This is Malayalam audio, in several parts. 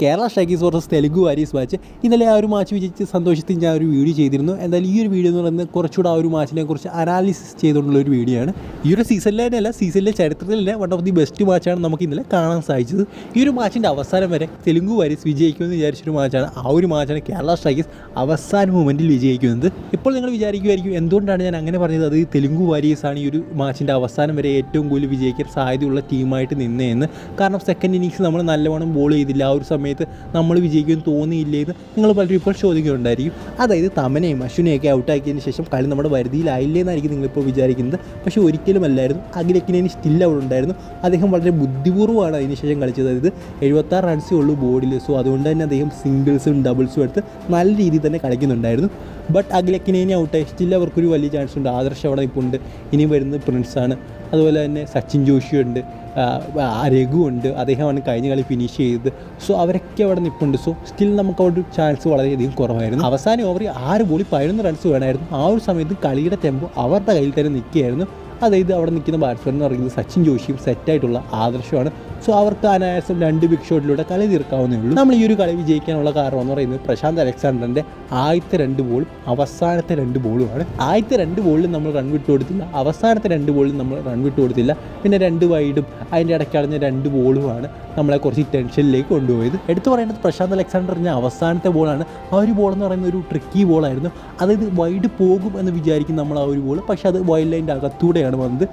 Kerala strikers versus Telugu warriors match ഇന്നലെ ആ ഒരു മാച്ച് വിജയിച്ച് സന്തോഷത്തിൽ ഞാൻ ഒരു വീഡിയോ ചെയ്തിരുന്നു. എന്തായാലും ഈ ഒരു വീഡിയോ എന്ന് പറയുന്നത് കുറച്ചുകൂടെ ആ ഒരു മാച്ചിനെ കുറിച്ച് അനാലിസിസ് ചെയ്തുകൊണ്ടുള്ള ഒരു വീഡിയോ ആണ്. ഈ ഒരു സീസണിലെ അല്ല സീസണിലെ ചരിത്രത്തിൽ തന്നെ വൺ ഓഫ് ദി ബെസ്റ്റ് മാച്ചാണ് നമുക്ക് ഇന്നലെ കാണാൻ സാധിച്ചത്. ഈ ഒരു മാച്ചിന്റെ അവസാനം വരെ തെലുങ്കു വാരീസ് വിജയിക്കുമെന്ന് വിചാരിച്ചൊരു മാച്ചാണ് ആ ഒരു മാച്ചാണ് കേരള സ്ട്രൈക്കേഴ്സ് അവസാന മൂമെന്റിൽ വിജയിക്കുന്നത്. ഇപ്പോൾ നിങ്ങൾ വിചാരിക്കുമായിരിക്കും എന്തുകൊണ്ടാണ് ഞാൻ അങ്ങനെ പറഞ്ഞത്? അത് തെലുങ്കു വാരീസ് ആണ് ഈ ഒരു മാച്ചിന്റെ അവസാനം വരെ ഏറ്റവും കൂടുതൽ വിജയിക്കാൻ സാധ്യതയുള്ള ടീമായിട്ട് നിന്നതെന്ന് കാരണം സെക്കൻഡ് ഇന്നിങ്സ് നമ്മൾ നല്ലവണ്ണം ബോൾ ചെയ്തില്ല. ആ ഒരു സമയത്ത് നമ്മൾ വിജയിക്കുമെന്ന് തോന്നിയില്ലേ എന്ന് നിങ്ങൾ പലരും ഇപ്പോൾ ചോദിക്കുന്നുണ്ടായിരിക്കും. അതായത് തമനെയും അശ്വിനെയൊക്കെ ഔട്ടാക്കിയതിന് ശേഷം കളി നമ്മുടെ വരുതിയിലായില്ലേ എന്നായിരിക്കും നിങ്ങളിപ്പോൾ വിചാരിക്കുന്നത്. പക്ഷേ ഒരിക്കലുമല്ലായിരുന്നു അഖിലക്കിനേന് സ്റ്റിൽ അവിടെ ഉണ്ടായിരുന്നു. അദ്ദേഹം വളരെ ബുദ്ധിപൂർവമാണ് അതിനുശേഷം കളിച്ചത്. അതായത് എഴുപത്താറ് റൺസേ ഉള്ളൂ ബോർഡിൽ സോ അതുകൊണ്ട് തന്നെ അദ്ദേഹം സിംഗിൾസും ഡബിൾസും എടുത്ത് നല്ല രീതിയിൽ തന്നെ കളിക്കുന്നുണ്ടായിരുന്നു. ബട്ട് അഖിലക്കിനേനെ ഔട്ടായി സ്റ്റിൽ അവർക്കൊരു വലിയ ചാൻസ് ഉണ്ട്. ആദർശ് അവിടെ ഇപ്പോൾ ഉണ്ട്. ഇനി വരുന്നത് പ്രിൻസാണ് അതുപോലെ തന്നെ സച്ചിൻ ജോഷിയുണ്ട് രഘു ഉണ്ട് അദ്ദേഹമാണ് കഴിഞ്ഞ കളി ഫിനിഷ് ചെയ്തത്. സോ അവരൊക്കെ അവിടെ നിൽപ്പുണ്ട് സോ സ്റ്റിൽ നമുക്ക് അവിടെ ഒരു ചാൻസ് വളരെയധികം കുറവായിരുന്നു. അവസാന ഓവറിൽ ആറ് ബോളിൽ പതിനൊന്ന് റൺസ് വേണമായിരുന്നു. ആ ഒരു സമയത്ത് കളിയുടെ ടെമ്പോ അവരുടെ കയ്യിൽ തന്നെ നിൽക്കുകയായിരുന്നു. അതായത് അവിടെ നിൽക്കുന്ന ബാറ്റ്സ്മാൻ എന്ന് പറയുന്നത് സച്ചിൻ ജോഷിയും സെറ്റായിട്ടുള്ള ആദർശമാണ്. സോ അവർക്ക് അനായാസം രണ്ട് ബിഗ് ഷോട്ടിലൂടെ കളി തീർക്കാവുന്നേ ഉള്ളൂ. നമ്മൾ ഈ ഒരു കളി വിജയിക്കാനുള്ള കാരണം എന്ന് പറയുന്നത് പ്രശാന്ത് അലക്സാണ്ടറിന്റെ ആദ്യത്തെ രണ്ട് ബോളും അവസാനത്തെ രണ്ട് ബോളുമാണ് ആദ്യത്തെ രണ്ട് ബോളിൽ നമ്മൾ റൺ വിട്ട് കൊടുത്തില്ല. അവസാനത്തെ രണ്ട് ബോളിൽ നമ്മൾ റൺ വിട്ട് കൊടുത്തില്ല. പിന്നെ രണ്ട് വൈഡും അതിന്റെ ഇടയ്ക്ക് അടഞ്ഞ രണ്ട് ബോളുമാണ് നമ്മളെ കുറച്ച് ടെൻഷനിലേക്ക് കൊണ്ടുപോയത്. എടുത്തു പറയേണ്ടത് പ്രശാന്ത് അലക്സാണ്ടറിന്റെ അവസാനത്തെ ബോളാണ് ആ ഒരു ബോൾ എന്ന് പറയുന്നത് ഒരു ട്രിക്കി ബോളായിരുന്നു അതായത് വൈഡ് പോകും എന്ന് വിചാരിക്കും നമ്മൾ ആ ഒരു ബോൾ പക്ഷേ അത് വൈൽഡ് ലൈന്റെ അകത്തൂടെയാണ് വന്നത്.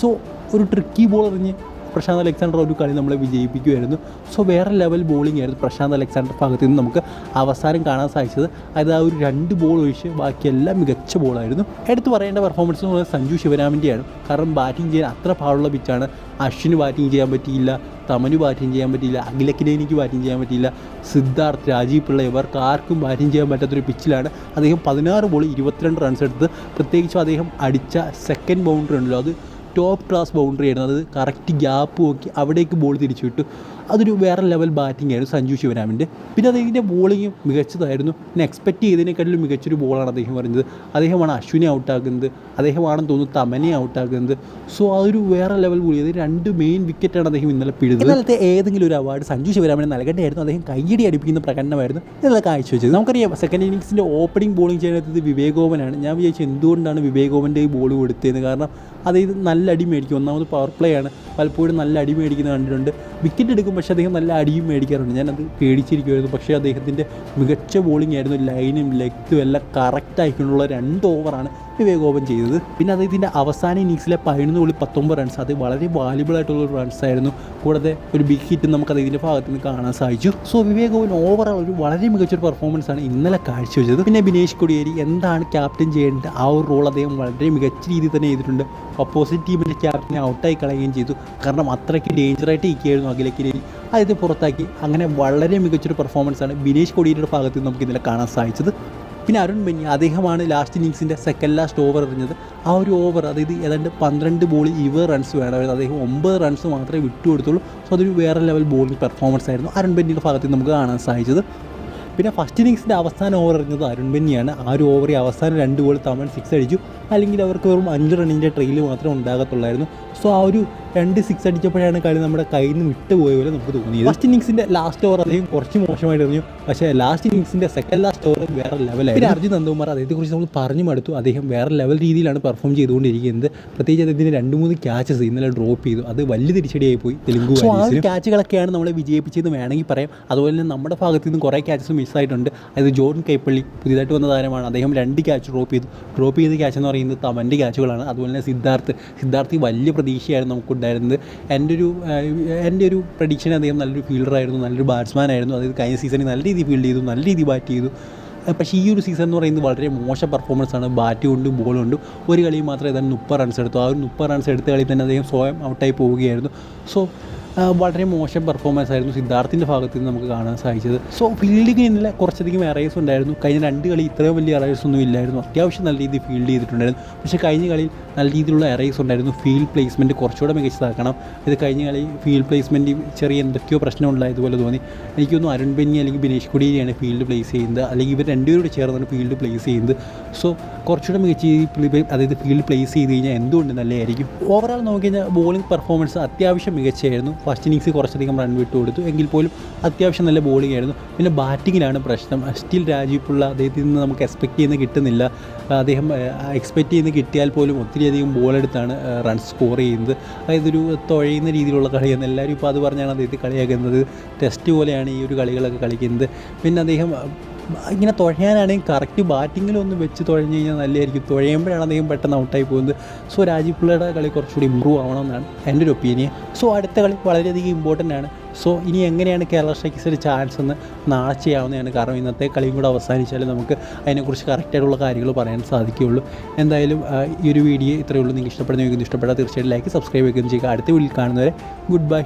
സോ ഒരു ട്രിക്കി ബോൾ എറിഞ്ഞ് പ്രശാന്ത് അലക്സാണ്ടർ ഒരു കളി നമ്മളെ വിജയിപ്പിക്കുമായിരുന്നു സോ വേറെ ലെവൽ ബോളിംഗ് ആയിരുന്നു പ്രശാന്ത് അലക്സാണ്ടർ ഭാഗത്ത് നിന്ന് നമുക്ക് അവസാനം കാണാൻ സാധിച്ചത്. അതായത് ആ ഒരു രണ്ട് ബോൾ ഒഴിച്ച് ബാക്കിയെല്ലാം മികച്ച ബോളായിരുന്നു എടുത്തു പറയേണ്ട പെർഫോമൻസ് എന്ന് പറയുന്നത് സഞ്ജു ശിവരാമിന്റെയാണ് കാരണം ബാറ്റിംഗ് ചെയ്യാൻ അത്ര പാടുള്ള പിച്ചാണ് അശ്വിന് ബാറ്റിംഗ് ചെയ്യാൻ പറ്റിയില്ല. തമന് ബാറ്റിംഗ് ചെയ്യാൻ പറ്റിയില്ല അഖിലക്കിനെ എനിക്ക് ബാറ്റിംഗ് ചെയ്യാൻ പറ്റിയില്ല. സിദ്ധാർത്ഥ് രാജീവ് പിള്ള ഇവർക്ക് ആർക്കും ബാറ്റിംഗ് ചെയ്യാൻ പറ്റാത്തൊരു പിച്ചിലാണ് അദ്ദേഹം പതിനാറ് ബോൾ ഇരുപത്തിരണ്ട് റൺസ് എടുത്ത് പ്രത്യേകിച്ചും അദ്ദേഹം അടിച്ച സെക്കൻഡ് ബൗണ്ടറി ഉണ്ടല്ലോ അത് ടോപ്പ് ക്ലാസ് ബൗണ്ടറി ആയിരുന്നു. അത് കറക്റ്റ് ഗ്യാപ്പ് നോക്കി അവിടേക്ക് ബോൾ തിരിച്ചു വിട്ടു. അതൊരു വേറെ ലെവൽ ബാറ്റിംഗ് ആയിരുന്നു സഞ്ജു ശിവരാമിന്റെ. പിന്നെ അദ്ദേഹത്തിന്റെ ബോളിങ് മികച്ചതായിരുന്നു. ഞാൻ എക്സ്പെക്റ്റ് ചെയ്തതിനേക്കാട്ടിലും മികച്ചൊരു ബോളാണ് അദ്ദേഹം പറഞ്ഞത് അദ്ദേഹമാണ് അശ്വിനെ ഔട്ടാക്കുന്നത് അദ്ദേഹമാണെന്ന് തോന്നുന്നു തമനെ ഔട്ടാക്കുന്നത് സോ അതൊരു വേറെ ലെവൽ ബോളി അത് രണ്ട് മെയിൻ വിക്കറ്റാണ് അദ്ദേഹം ഇന്നലെ പിഴുത് ഇന്നലത്തെ ഏതെങ്കിലും ഒരു അവാർഡ് സഞ്ജു ശിവരാമന് നൽകേണ്ടതായിരുന്നു അദ്ദേഹം കയ്യടി അടിപ്പിക്കുന്ന പ്രകടനമായിരുന്നു ഇന്നലെ കാഴ്ചവെച്ചത്. നമുക്കറിയാം സെക്കൻഡ് ഇന്നിങ്സിന്റെ ഓപ്പണിംഗ് ബോളിംഗ് ചെയ്യുന്നത് വിവേകോപനാണ് ഞാൻ വിചാരിച്ചു എന്തുകൊണ്ടാണ് വിവേകോപന്റെ ഈ ബോൾ കൊടുത്തതെന്ന് കാരണം അതായത് നല്ല അടി മേടിക്കും. ഒന്നാമത് പവർ പ്ലേ ആണ്. പലപ്പോഴും നല്ല അടി മേടിക്കുന്നത് കണ്ടിട്ടുണ്ട്. വിക്കറ്റ് എടുക്കും പക്ഷേ അദ്ദേഹം നല്ല അടിയും മേടിക്കാറുണ്ട്. ഞാനത് പേടിച്ചിരിക്കുമായിരുന്നു പക്ഷേ അദ്ദേഹത്തിന്റെ മികച്ച ബോളിംഗ് ആയിരുന്നു ലൈനും ലെഗ്ത്തും എല്ലാം കറക്റ്റ് ആയിക്കൊണ്ടുള്ള രണ്ട് ഓവറാണ് വിവേക് ഓപ്പൻ ചെയ്തത്. പിന്നെ അത് ഇതിന്റെ അവസാന ഇന്നിങ്സിലെ പതിനൊന്ന് പുള്ളി പത്തൊമ്പത് റൺസ് അത് വളരെ വാല്യുബിൾ ആയിട്ടുള്ള ഒരു റൺസ് ആയിരുന്നു. കൂടാതെ ഒരു ബിഗ് ഹിറ്റ് നമുക്ക് ഇതിന്റെ ഭാഗത്ത് നിന്ന് കാണാൻ സാധിച്ചു. സോ വിവേക് ഓവൻ ഓവറോൾ ഒരു വളരെ മികച്ചൊരു പെർഫോമൻസ് ആണ് ഇന്നലെ കാഴ്ചവെച്ചത്. പിന്നെ ബിനേഷ് കൊടിയേരി എന്താണ് ക്യാപ്റ്റൻ ചെയ്യേണ്ടത് ആ ഒരു റോൾ അദ്ദേഹം വളരെ മികച്ച രീതിയിൽ തന്നെ ചെയ്തിട്ടുണ്ട്. ഓപ്പോസിറ്റ് ടീമിന്റെ ക്യാപ്റ്റനെ ഔട്ടായി കളയുകയും ചെയ്തു. കാരണം അത്രയ്ക്ക് ഡേഞ്ചറായിട്ട് ഇരിക്കുകയായിരുന്നു അഖിലക്കിരേരി അത് പുറത്താക്കി. അങ്ങനെ വളരെ മികച്ചൊരു ആണ് ബിനേഷ് കൊടിയേരിയുടെ ഭാഗത്ത് നിന്ന് നമുക്ക് ഇന്നലെ കാണാൻ സാധിച്ചത്. പിന്നെ അരുൺ ബെന്നി അദ്ദേഹമാണ് ലാസ്റ്റ് ഇന്നിങ്സിന്റെ സെക്കൻഡ് ലാസ്റ്റ് ഓവർ എറിഞ്ഞത്. ആ ഒരു ഓവർ അതായത് ഏതാണ്ട് പന്ത്രണ്ട് ബോളിൽ ഇരുപത് റൺസ് വേണം. അദ്ദേഹം ഒമ്പത് റൺസ് മാത്രമേ വിട്ടു കൊടുത്തുള്ളൂ സോ അതൊരു വേറെ ലെവൽ ബോളിംഗ് പെർഫോമൻസ് ആയിരുന്നു അരുൺ ബെന്നിയുടെ ഭാഗത്ത് നമുക്ക് കാണാൻ സാധിച്ചത്. പിന്നെ ഫസ്റ്റ് ഇന്നിങ്സിന്റെ അവസാന ഓവർ എറിഞ്ഞത് അരുൺ ബെന്നിയാണ്. ആ ഒരു ഓവറിൽ അവസാനം രണ്ട് ബോൾ തമിഴ് സിക്സ് അടിച്ചു. അല്ലെങ്കിൽ അവർക്ക് വെറും അഞ്ച് റണ്ണിന്റെ ട്രെയിൽ മാത്രമേ ഉണ്ടാകത്തുള്ളായിരുന്നു. സോ ആ ഒരു രണ്ട് സിക്സ് അടിച്ചപ്പോഴാണ് കളി നമ്മുടെ കയ്യിൽ നിന്ന് വിട്ടുപോയ പോലെ നമുക്ക് തോന്നിയത്. ഫസ്റ്റ് ഇന്നിങ്സിന്റെ ലാസ്റ്റ് ഓവർ അദ്ദേഹം കുറച്ച് മോശമായിട്ടിരുന്നു പക്ഷേ ലാസ്റ്റ് ഇന്നിങ്സിന്റെ സെക്കൻഡ് ലാസ്റ്റ് ഓവർ വേറെ ലെവലായിരുന്നു അർജുൻ നന്ദകുമാർ അദ്ദേഹത്തെക്കുറിച്ച് നമ്മൾ പറഞ്ഞു മടുത്തു. അദ്ദേഹം വേറെ ലെവൽ രീതിയിലാണ് പെർഫോം ചെയ്തുകൊണ്ടിരിക്കുന്നത്. പ്രത്യേകിച്ച് അദ്ദേഹത്തിന് രണ്ട് മൂന്ന് ക്യാച്ചസ് ഇന്നലെ ഡ്രോപ്പ് ചെയ്തു. അത് വലിയ തിരിച്ചടിയായി പോയി തെലുങ്കു സോ ആ ഒരു ക്യാച്ചുകളൊക്കെയാണ് നമ്മളെ വിജയിപ്പിച്ചതെന്ന് വേണമെങ്കിൽ പറയാം. അതുപോലെ തന്നെ നമ്മുടെ ഭാഗത്ത് നിന്ന് കുറേ ക്യാച്ചസ് മിസ്സായിട്ടുണ്ട് അതായത് ജോൺ കൈപ്പള്ളി പുതിയതായിട്ട് വന്ന താരമാണ്. അദ്ദേഹം രണ്ട് ക്യാച്ച് ഡ്രോപ്പ് ചെയ്തു. ഡ്രോപ്പ് ചെയ്ത ക്യാച്ച് എന്ന് പറയുന്നത് തമന്റെ ക്യാച്ചുകളാണ് അതുപോലെ തന്നെ സിദ്ധാർത്ഥ്. സിദ്ധാർത്ഥ് വലിയ പ്രതീക്ഷയായിരുന്നു നമുക്കുണ്ടായിരുന്നത് എന്റെ ഒരു എന്റെ ഒരു പ്രഡിക്ഷൻ അദ്ദേഹം നല്ലൊരു ഫീൽഡറായിരുന്നു നല്ലൊരു ബാറ്റ്സ്മാൻ ആയിരുന്നു. അതായത് കഴിഞ്ഞ സീസണിൽ നല്ല രീതിയിൽ ഫീൽഡ് ചെയ്തു നല്ല രീതിയിൽ ബാറ്റ് ചെയ്തു. പക്ഷേ ഈ ഒരു സീസൺ എന്ന് പറയുന്നത് വളരെ മോശം പെർഫോമൻസ് ആണ്. ബാറ്റ് കൊണ്ടും ബോൾ കൊണ്ടും. ഒരു കളി മാത്രമേ ഏതാണ്ട് മുപ്പത് റൺസ് എടുത്തു. ആ ഒരു മുപ്പത് റൺസ് എടുത്ത കളി തന്നെ അദ്ദേഹം സ്വയം ഔട്ടായി പോവുകയായിരുന്നു. സോ വളരെ മോശം പെർഫോമൻസ് ആയിരുന്നു സിദ്ധാർത്ഥിന്റെ ഭാഗത്ത് നിന്ന് നമുക്ക് കാണാൻ സാധിച്ചത്. സോ ഫീൽഡിങ് ഇന്നലെ കുറച്ചധികം എറേഴ്സ് ഉണ്ടായിരുന്നു. കഴിഞ്ഞ രണ്ട് കളി ഇത്രയും വലിയ എറേഴ്സ് ഒന്നും ഇല്ലായിരുന്നു. അത്യാവശ്യം നല്ല രീതിയിൽ ഫീൽഡ് ചെയ്തിട്ടുണ്ടായിരുന്നു. പക്ഷേ കഴിഞ്ഞ കളിയിൽ നല്ല രീതിയിലുള്ള എറേഴ്സ് ഉണ്ടായിരുന്നു. ഫീൽഡ് പ്ലേസ്മെന്റ് കുറച്ചുകൂടെ മികച്ചതാക്കണം. ഇത് കഴിഞ്ഞ കളി ഫീൽഡ് പ്ലേസ്മെന്റ് ചെറിയ എന്തൊക്കെയോ പ്രശ്നമുണ്ടായതുപോലെ തോന്നി. എനിക്കൊന്നും അരുൺ ബെന്നി അല്ലെങ്കിൽ ബിനേഷ് കുടിയാണ് ഫീൽഡ് പ്ലേസ് ചെയ്യുന്നത്. അല്ലെങ്കിൽ ഇവർ രണ്ടുപേരോട് ചേർന്നാണ് ഫീൽഡ് പ്ലേസ് ചെയ്യുന്നത്. സോ കുറച്ചുകൂടെ മികച്ച രീതിയിൽ അതായത് ഫീൽഡ് പ്ലേസ് ചെയ്ത് കഴിഞ്ഞാൽ എന്തുകൊണ്ട് നല്ലതായിരിക്കും? ഓവറോൾ നോക്കി കഴിഞ്ഞാൽ ബോളിംഗ് പെർഫോമൻസ് അത്യാവശ്യം മികച്ചായിരുന്നു ഫസ്റ്റ് ഇന്നിങ്സ് കുറച്ചധികം റൺ വിട്ട് കൊടുത്തു. എങ്കിൽ പോലും അത്യാവശ്യം നല്ല ബോളിംഗ് ആയിരുന്നു. പിന്നെ ബാറ്റിങ്ങിലാണ് പ്രശ്നം. സ്റ്റിൽ രാജീവ് പിള്ള അദ്ദേഹത്തിൽ നിന്ന് നമുക്ക് എക്സ്പെക്ട് ചെയ്യുന്ന കിട്ടുന്നില്ല. അദ്ദേഹം എക്സ്പെക്റ്റ് ചെയ്യുന്ന കിട്ടിയാൽ പോലും ഒത്തിരിയധികം ബോളെടുത്താണ് റൺ സ്കോർ ചെയ്യുന്നത്. അതായത് ഒരു തുഴയുന്ന രീതിയിലുള്ള കളിയാണ്. എല്ലാവരും ഇപ്പോൾ അത് പറഞ്ഞാണ് അദ്ദേഹത്തെ കളിയാക്കുന്നത്. ടെസ്റ്റ് പോലെയാണ് ഈ ഒരു കളികളൊക്കെ കളിക്കുന്നത്. പിന്നെ അദ്ദേഹം ഇങ്ങനെ തുഴയാനാണെങ്കിൽ കറക്റ്റ് ബാറ്റിങ്ങിലൊന്ന് വെച്ച് തുഴഞ്ഞു കഴിഞ്ഞാൽ നല്ലതായിരിക്കും. തുഴയുമ്പോഴാണ് അദ്ദേഹം പെട്ടെന്ന് ഔട്ടായി പോകുന്നത്. സോ രാജീവ് പിള്ളയുടെ കളി കുറച്ചുകൂടി ഇമ്പ്രൂവ് ആവണമെന്നാണ് എന്റെ ഒരു ഒപ്പീനിയൻ സോ അടുത്ത കളി വളരെയധികം ഇമ്പോർട്ടന്റ് ആണ്. സോ ഇനി എങ്ങനെയാണ് കേരള സ്ട്രൈക്കേഴ്സ് ഒരു ചാൻസ് എന്ന് നാളെ ചെയ്യാവുന്നതാണ് കാരണം ഇന്നത്തെ കളിയും കൂടെ അവസാനിച്ചാൽ നമുക്ക് അതിനെക്കുറിച്ച് കറക്റ്റായിട്ടുള്ള കാര്യങ്ങൾ പറയാൻ സാധിക്കുകയുള്ളൂ. എന്തായാലും ഈ ഒരു വീഡിയോ ഇത്രയേ ഉള്ളൂ. നിങ്ങൾക്ക് ഇഷ്ടപ്പെടുന്ന ഇഷ്ടപ്പെട്ടാൽ തീർച്ചയായിട്ടും ലൈക്ക് സബ്സ്ക്രൈബ് ചെയ്യുകയും ചെയ്യുക. അടുത്ത വീട്ടിൽ കാണുന്നവരെ ഗുഡ് ബൈ